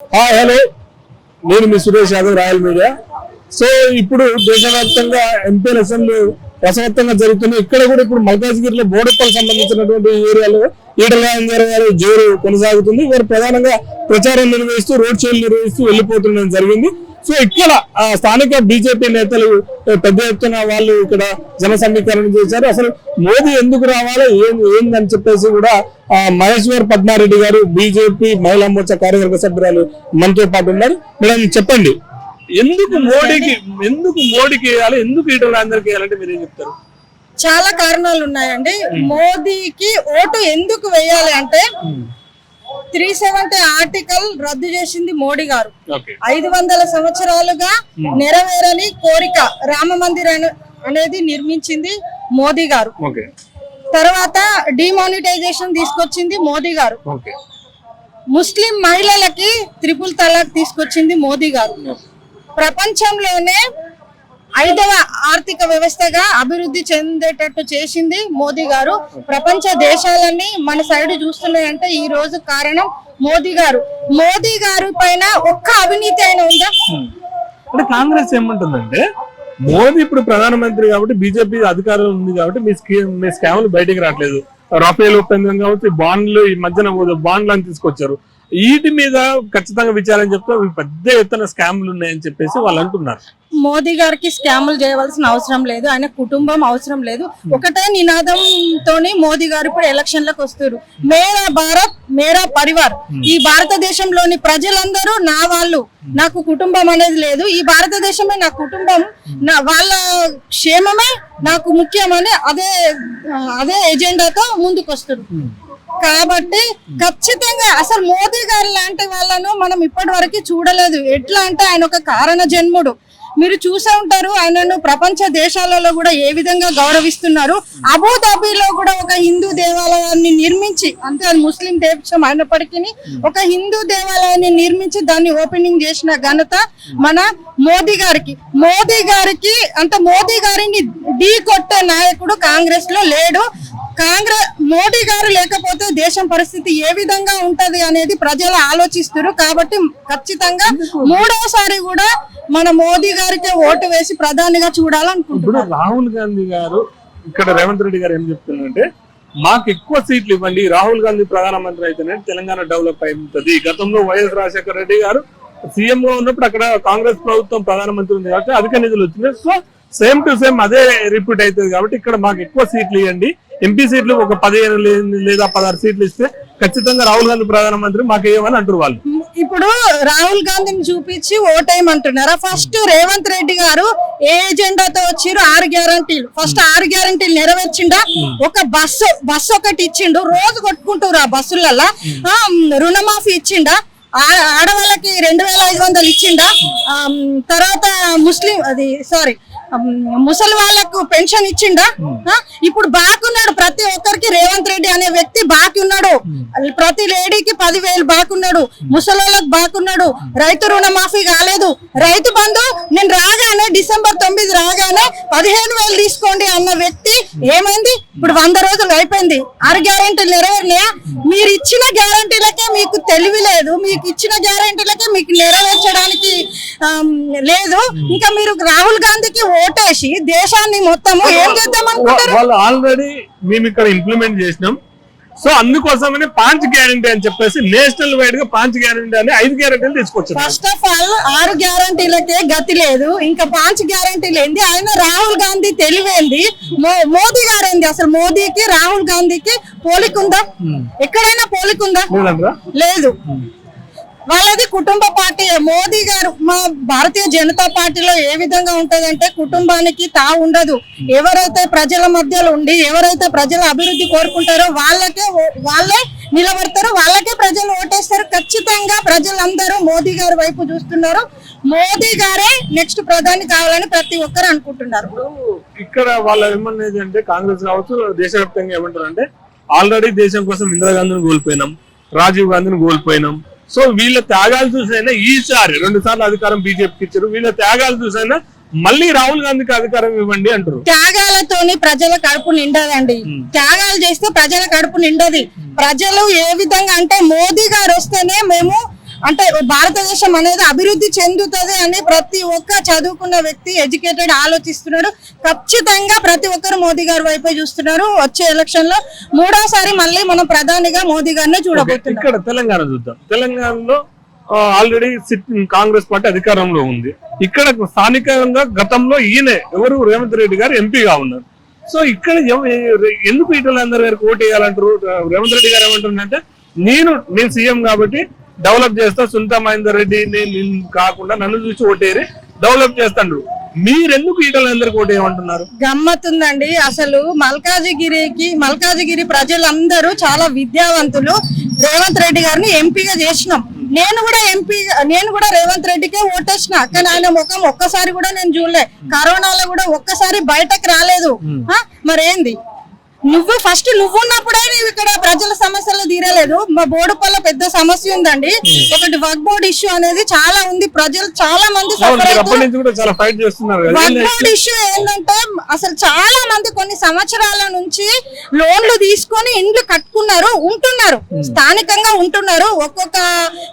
Hi hello నేను మీ Suresh Yadav royal media so ఇప్పుడు దేశవ్యాప్తంగా ఎంపీ అసెంబ్లీ రసవత్తంగా జరుగుతున్నాయి ఇక్కడ కూడా ఇప్పుడు మల్కాజ్గిరిలో బోడప్పల్ సంబంధించినటువంటి ఏరియాలో ఈటల రాజేందర్ జోరు కొనసాగుతుంది. వారు ప్రధానంగా ప్రచారం నిర్వహిస్తూ రోడ్ షోలు నిర్వహిస్తూ వెళ్ళిపోతుండడం జరిగింది. సో ఇక్కడ స్థానిక బీజేపీ నేతలు పెద్ద ఎత్తున వాళ్ళు ఇక్కడ జన సమీకరణ చేశారు. అసలు మోదీ ఎందుకు రావాలో? ఏం ఏందని చెప్పేసి కూడా ఆ, మహేశ్వర్ పద్మారెడ్డి గారు బీజేపీ మహిళా మోర్చా కార్యవర్గ సభ్యురాలు మనతో పాటు ఉన్నారు. మేడం చెప్పండి. ఎందుకు మోడీకి ఎందుకు మోడీకి వేయాలి? ఎందుకు ఈటల అందరికి వేయాలంటే మీరు ఏం చెప్తారు? చాలా కారణాలు ఉన్నాయండి. మోదీకి ఓటు ఎందుకు వేయాలి అంటే త్రీ సెవెంటీ ఆర్టికల్ రద్దు చేసింది మోడీ గారు. ఐదు వందల సంవత్సరాలుగా నెరవేరని కోరిక రామ మందిర్ అనేది నిర్మించింది మోదీ గారు. తర్వాత డిమానిటైజేషన్ తీసుకొచ్చింది మోదీ గారు. ముస్లిం మహిళలకి త్రిపుల్ తలాక్ తీసుకొచ్చింది మోదీ గారు. ప్రపంచంలోనే ఐదవ ఆర్థిక వ్యవస్థగా అభివృద్ధి చెందేటట్టు చేసింది మోదీ గారు. ప్రపంచ దేశాలన్నీ మన సైడ్ చూస్తున్నాయంటే ఈ రోజు కారణం మోదీ గారు. మోదీ గారు పైన ఒక్క అవినీతి అయినా ఉందా? అంటే కాంగ్రెస్ ఏమంటుందంటే మోదీ ఇప్పుడు ప్రధానమంత్రి కాబట్టి బీజేపీ అధికారంలో ఉంది కాబట్టి మీ స్కీమ్ మీ స్కామ్లు బయటకు రావట్లేదు. రఫేల్ ఒప్పందం కాబట్టి బాండ్లు ఈ మధ్యన బాండ్లు అని తీసుకొచ్చారు. వీటి మీద ఖచ్చితంగా విచారణ చెప్తే పెద్ద ఎత్తున స్కామ్లు ఉన్నాయని చెప్పేసి వాళ్ళు అంటున్నారు. మోదీ గారికి స్కాములు చేయవలసిన అవసరం లేదు. ఆయన కుటుంబం అవసరం లేదు. ఒకటే నినాదంతోని మోదీ గారు ఇప్పుడు ఎలక్షన్లకు వస్తారు మేరా భారత్ మేరా పరివార్. ఈ భారతదేశంలోని ప్రజలందరూ నా వాళ్ళు. నాకు కుటుంబం అనేది లేదు. ఈ భారతదేశమే నా కుటుంబం. నా వాళ్ళ క్షేమమే నాకు ముఖ్యమని అదే అదే ఎజెండాతో ముందుకు వస్తారు కాబట్టి ఖచ్చితంగా అసలు మోదీ గారు లాంటి వాళ్ళను మనం ఇప్పటి వరకు చూడలేదు. ఎట్లా అంటే ఆయన ఒక కారణ జన్ముడు. మీరు చూసే ఉంటారు ఆయనను ప్రపంచ దేశాలలో కూడా ఏ విధంగా గౌరవిస్తున్నారు. అబుదాబిలో కూడా ఒక హిందూ దేవాలయాన్ని నిర్మించి అంటే అది ముస్లిం దేశం అయినప్పటికీ ఒక హిందూ దేవాలయాన్ని నిర్మించి దాన్ని ఓపెనింగ్ చేసిన ఘనత మన మోదీ గారికి. మోదీ గారికి అంటే మోదీ గారిని ఢీ కొట్టే నాయకుడు కాంగ్రెస్లో లేడు. కాంగ్రెస్ మోడీ గారు లేకపోతే దేశం పరిస్థితి ఏ విధంగా ఉంటది అనేది ప్రజలు ఆలోచిస్తారు. కాబట్టి ఖచ్చితంగా మూడోసారి కూడా మన మోదీ గారికి ఓటు వేసి ప్రధానిగా చూడాలనుకుంటున్నారు. రాహుల్ గాంధీ గారు ఇక్కడ రేవంత్ రెడ్డి గారు ఏం చెప్తున్నారంటే మాకు ఎక్కువ సీట్లు ఇవ్వండి రాహుల్ గాంధీ ప్రధానమంత్రి అయితేనే తెలంగాణ డెవలప్ అవుతుంది గతంలో వైఎస్ రాజశేఖర రెడ్డి గారు సీఎం గా ఉన్నప్పుడు అక్కడ కాంగ్రెస్ ప్రభుత్వం ప్రధానమంత్రి ఉంది కాబట్టి అధిక నిధులు వచ్చినాయి సో సేమ్ టు సేమ్ అదే రిపీట్ అవుతుంది కాబట్టి ఇక్కడ మాకు ఎక్కువ సీట్లు ఇవ్వండి. ఎంపీ సీట్లు ఒక పదిహేను లేదా పదహారు సీట్లు ఇస్తే ఖచ్చితంగా రాహుల్ గాంధీ ప్రధానమంత్రి మాకు అంటారు వాళ్ళు? ఇప్పుడు రాహుల్ గాంధీని చూపించి ఓటేయమంటున్నారా ఫస్ట్ రేవంత్ రెడ్డి గారు ఏ ఎజెండాతో వచ్చిర్రు? ఆరు గ్యారంటీలు. ఫస్ట్ ఆరు గ్యారంటీలు నెరవేర్చిండా? ఒక బస్సు బస్సు ఒకటి ఇచ్చిండు. రోజు కొట్టుకుంటారు ఆ బస్సులల్లా. రుణమాఫీ ఇచ్చిండా? ఆడవాళ్ళకి రెండు వేల ఐదు వందలు ఇచ్చిండా? తర్వాత ముస్లిం అది సారీ ముసలి వాళ్ళకు పెన్షన్ ఇచ్చిండా? ఆ, ఇప్పుడు బాకున్నాడు ప్రతి ఒక్కరికి రేవంత్ రెడ్డి అనే వ్యక్తి బాకి ఉన్నాడు ప్రతి లేడీకి పదివేలు బాకున్నాడు ముసలోళ్ళకి బాకున్నాడు రైతు రుణమాఫీ కాలేదు. రైతు బంధు నేను రాగానే డిసెంబర్ తొమ్మిది రాగానే పదిహేను వేలు తీసుకోండి అన్న వ్యక్తి ఏమైంది? ఇప్పుడు వంద రోజులు అయిపోయింది. ఆరు గ్యారంటీలు నెరవేరినాయా? మీరు ఇచ్చిన గ్యారెంటీలకే మీకు తెలివి లేదు. మీకు ఇచ్చిన గ్యారెంటీలకే మీకు నెరవేర్చడానికి లేదు. ఇంకా మీరు రాహుల్ గాంధీకి ఓటేసి దేశాన్ని మొత్తము ఏం చేద్దాం అనుకుంటారు? ఆల్రెడీ మేము ఇక్కడ ఇంప్లిమెంట్ చేసినాం. సో అందుకోసమనే పాంచ్ గ్యారంటీ అని చెప్పేసి నేషనల్ వైడ్గా పాంచ్ గ్యారంటీ అని ఐదు గ్యారంటీలు తీసుకొచ్చారు. ఫస్ట్ ఆఫ్ ఆల్ ఆరు గ్యారంటీలకే గతి లేదు. ఇంకా పాంచ్ గ్యారంటీలు ఏంది ఆయన రాహుల్ గాంధీ తెలివేంది? మోదీ గారేంది? అసలు మోదీకి రాహుల్ గాంధీకి పోలికుందా? ఎక్కడైనా పోలికుందా? లేదు. వాళ్ళది కుటుంబ పార్టీ. మోదీ గారు మా భారతీయ జనతా పార్టీలో ఏ విధంగా ఉంటదంటే కుటుంబానికి తా ఉండదు. ఎవరైతే ప్రజల మధ్యలో ఉండి ఎవరైతే ప్రజల అభివృద్ధి కోరుకుంటారో వాళ్ళకే వాళ్ళే నిలబడతారు వాళ్ళకే ప్రజలు ఓటేస్తారు. ఖచ్చితంగా ప్రజలందరూ మోదీ గారి వైపు చూస్తున్నారు. మోదీ గారే నెక్స్ట్ ప్రధాని కావాలని ప్రతి ఒక్కరు అనుకుంటున్నారు. ఇక్కడ వాళ్ళు ఏమనేది అంటే కాంగ్రెస్ కావచ్చు దేశవ్యాప్తంగా ఏమంటారు అంటే ఆల్రెడీ దేశం కోసం ఇందిరాగాంధీని కోల్పోయినాం రాజీవ్ గాంధీని కోల్పోయినాం. సో వీళ్ళ త్యాగాలు చూసైనా ఈసారి రెండు సార్లు అధికారం బీజేపీకి ఇచ్చారు. వీళ్ళ త్యాగాలు చూసైనా మళ్ళీ రాహుల్ గాంధీకి అధికారం ఇవ్వండి అంటారు. త్యాగాలతోని ప్రజల కడుపు నిండదండి. త్యాగాలు చేస్తే ప్రజల కడుపు నిండది. ప్రజలు ఏ విధంగా అంటే మోదీ గారు వస్తేనే మేము అంటే భారతదేశం అనేది అభివృద్ధి చెందుతుంది అని ప్రతి ఒక్క చదువుకున్న వ్యక్తి ఎడ్యుకేటెడ్ ఆలోచిస్తున్నాడు. ఖచ్చితంగా ప్రతి ఒక్కరు మోదీ గారి వైపే చూస్తున్నారు. వచ్చే ఎలక్షన్లో మూడోసారి మళ్ళీ మనం ప్రధానిగా మోదీ గారిని చూడబోతున్నాం. ఇక్కడ తెలంగాణ చూద్దాం. తెలంగాణలో ఆల్రెడీ కాంగ్రెస్ పార్టీ అధికారంలో ఉంది. ఇక్కడ స్థానికంగా గతంలో ఈయన ఎవరు? రేవంత్ రెడ్డి గారు ఎంపీగా ఉన్నారు. సో ఇక్కడ ఎందుకు ఈటలందరి గారికి ఓటు వేయాలంటారు రేవంత్ రెడ్డి గారు ఏమంటున్నారంటే నేను నేను సీఎం కాబట్టి డెవలప్ చేస్తా సునీతా మహేందర్ రెడ్డి నేను కాకుండా నన్ను చూసి ఓటేరి డెవలప్ చేస్తాడు. మీరెందుకు ఓటు వేయమంటున్నారు గమ్మత్తుందండి. అసలు మల్కాజిగిరికి మల్కాజిగిరి ప్రజలందరూ చాలా విద్యావంతులు. రేవంత్ రెడ్డి గారిని ఎంపీగా చేసినాం. నేను కూడా ఎంపీ నేను కూడా రేవంత్ రెడ్డికే ఓటేసిన. కానీ ఆయన ముఖం ఒక్కసారి కూడా నేను చూడలే. కరోనాలో కూడా ఒక్కసారి బయటకు రాలేదు. మరేంది? నువ్వు ఫస్ట్ నువ్వు ఉన్నప్పుడే నీవు ఇక్కడ ప్రజల సమస్యలు తీరలేదు. మా బోడుపల్ల పెద్ద సమస్య ఉందండి. ఒకటి వర్క్ బోర్డ్ ఇష్యూ అనేది చాలా ఉంది. ప్రజలు చాలా మంది వర్క్ బోర్డ్ ఇష్యూ ఏంటంటే అసలు చాలా మంది కొన్ని సంవత్సరాల నుంచి లోన్లు తీసుకొని ఇండ్లు కట్టుకున్నారు ఉంటున్నారు. స్థానికంగా ఉంటున్నారు. ఒక్కొక్క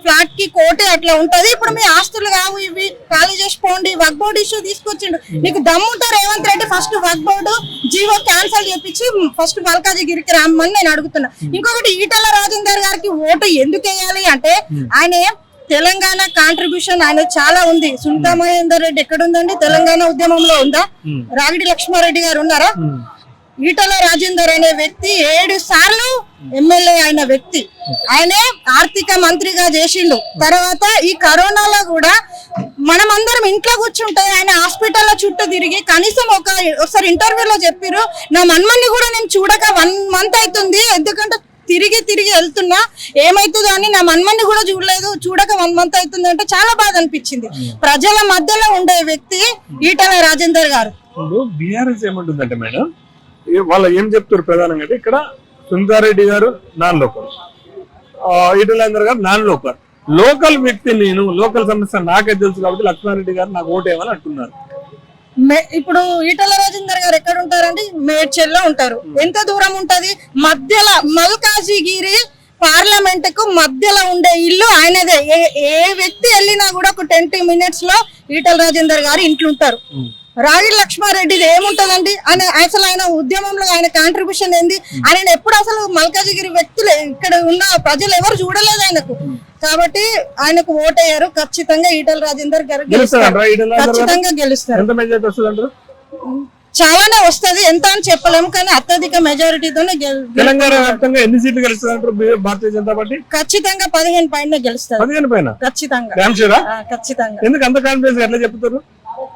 ఫ్లాట్కి కోటి అట్లా ఉంటది. ఇప్పుడు మీ ఆస్తులు కావు ఇవి. ఖాళీ చేసి పోండి. వర్క్ బోర్డ్ ఇష్యూ తీసుకొచ్చిండు. నీకు దమ్ముంటే Revanth Reddy first work board GO cancel చేపించి ఫస్ట్ మల్కాజిగిరికి రమ్మని నేను అడుగుతున్నా. ఇంకొకటి ఈటల రాజేందర్ గారికి ఓటు ఎందుకు వేయాలి అంటే ఆయన తెలంగాణ కాంట్రిబ్యూషన్ ఆయన చాలా ఉంది. సునీతా మహేందర్ రెడ్డి ఎక్కడ ఉందండి? తెలంగాణ ఉద్యమంలో ఉందా? రాగిడి లక్ష్మారెడ్డి గారు ఉన్నారా? ఈటల రాజేందర్ అనే వ్యక్తి ఏడు సార్లు ఎమ్మెల్యే అయిన వ్యక్తి. ఆయనే ఆర్థిక మంత్రిగా చేసిండు. తర్వాత ఈ కరోనాలో కూడా మనమందరం ఇంట్లో కూర్చుంటే ఆయన హాస్పిటల్లో చుట్టూ తిరిగి కనీసం ఒక ఒకసారి ఇంటర్వ్యూలో చెప్పారు నా మన్మన్ని కూడా నేను చూడక వన్ మంత్ అవుతుంది ఎందుకంటే తిరిగి తిరిగి వెళ్తున్నా. ఏమైతుందో అని నా మన్మన్ని కూడా చూడలేదు చూడక వన్ మంత్ అవుతుంది అంటే చాలా బాధ అనిపించింది. ప్రజల మధ్యలో ఉండే వ్యక్తి ఈటల రాజేందర్ గారు. బీఆర్ఎస్ ఏమంటుందంటే మేడం వాళ్ళు ఏం చెప్తారు ప్రధానంగా అంటే ఇక్కడ సుందారెడ్డి గారు నాన్ లోకల్. ఈటలేందర్ గారు నాన్ లోకల్. లోకల్ వ్యక్తి నేను లోకల్ సమస్య నాకే తెలుసు కాబట్టి లక్ష్మారెడ్డి గారు నాకు ఓటేయమని అంటున్నారు. ఇప్పుడు ఈటల రాజేందర్ గారు ఎక్కడ ఉంటారండి? మేడ్చల్లో ఉంటారు. ఎంత దూరం ఉంటది? మధ్యలో మల్కాజిగిరి పార్లమెంట్కు మధ్యలో ఉండే ఇల్లు ఆయనదే. ఏ ఏ వ్యక్తి వెళ్ళినా కూడా ఒక ట్వంటీ మినిట్స్లో ఈటల రాజేందర్ గారు ఇంట్లో ఉంటారు. రాగి లక్ష్మారెడ్డిది ఏముంటదండి? ఆయన అసలు ఆయన ఉద్యమంలో ఆయన కాంట్రిబ్యూషన్ ఏంది? ఆయన ఎప్పుడు అసలు మల్కాజిగిరి వ్యక్తులు ఇక్కడ ఉన్న ప్రజలు ఎవరు చూడలేదు ఆయనకు. కాబట్టి ఆయనకు ఓటయ్యారు. ఖచ్చితంగా ఈటల రాజేందర్ గారు ఖచ్చితంగా గెలుస్తారు. చాలానే వస్తది. ఎంత అని చెప్పలేము కానీ అత్యధిక మెజారిటీతోనే గెలుస్తుంది ఖచ్చితంగా పదిహేను పైన గెలుస్తారు. ఖచ్చితంగా. ఎందుకు అంత కాన్ఫిడెన్స్ ఎట్లా చెప్తారు?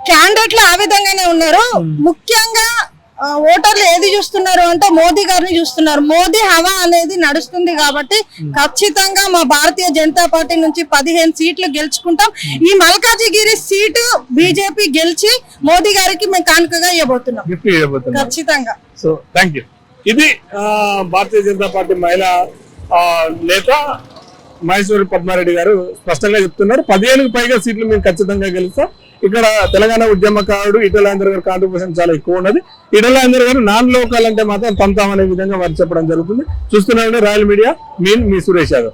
క్యాండిడేట్లు ఆ విధంగానే ఉన్నారు. ముఖ్యంగా ఆ, ఓటర్లు ఏది చూస్తున్నారు అంటే మోదీ గారిని చూస్తున్నారు. మోదీ హవా అనేది నడుస్తుంది కాబట్టి ఖచ్చితంగా మా భారతీయ జనతా పార్టీ నుంచి పదిహేను సీట్లు గెలుచుకుంటాం. ఈ మల్కాజిగిరి సీటు బీజేపీ గెలిచి మోదీ గారికి మేము కానుకగా ఇవ్వబోతున్నాం. ఖచ్చితంగా. సో థ్యాంక్ యూ ఇది భారతీయ జనతా పార్టీ మహిళా నేత మహేశ్వరి పద్మారెడ్డి గారు స్పష్టంగా చెప్తున్నారు. పదిహేనుకు పైగా సీట్లు మేము ఖచ్చితంగా గెలుస్తాం. ఇక్కడ తెలంగాణ ఉద్యమకారుడు ఈటలాందర్ గారు కాంట్రిబ్యూషన్ చాలా ఎక్కువ ఉన్నది. ఈటలాందర్ గారు నాన్ లోకల్ అంటే మాత్రం పంతాం అనే విధంగా వారు చెప్పడం జరుగుతుంది. చూస్తున్నారండి రాయల్ మీడియా మీన్ మీ సురేష్ యాదవ్.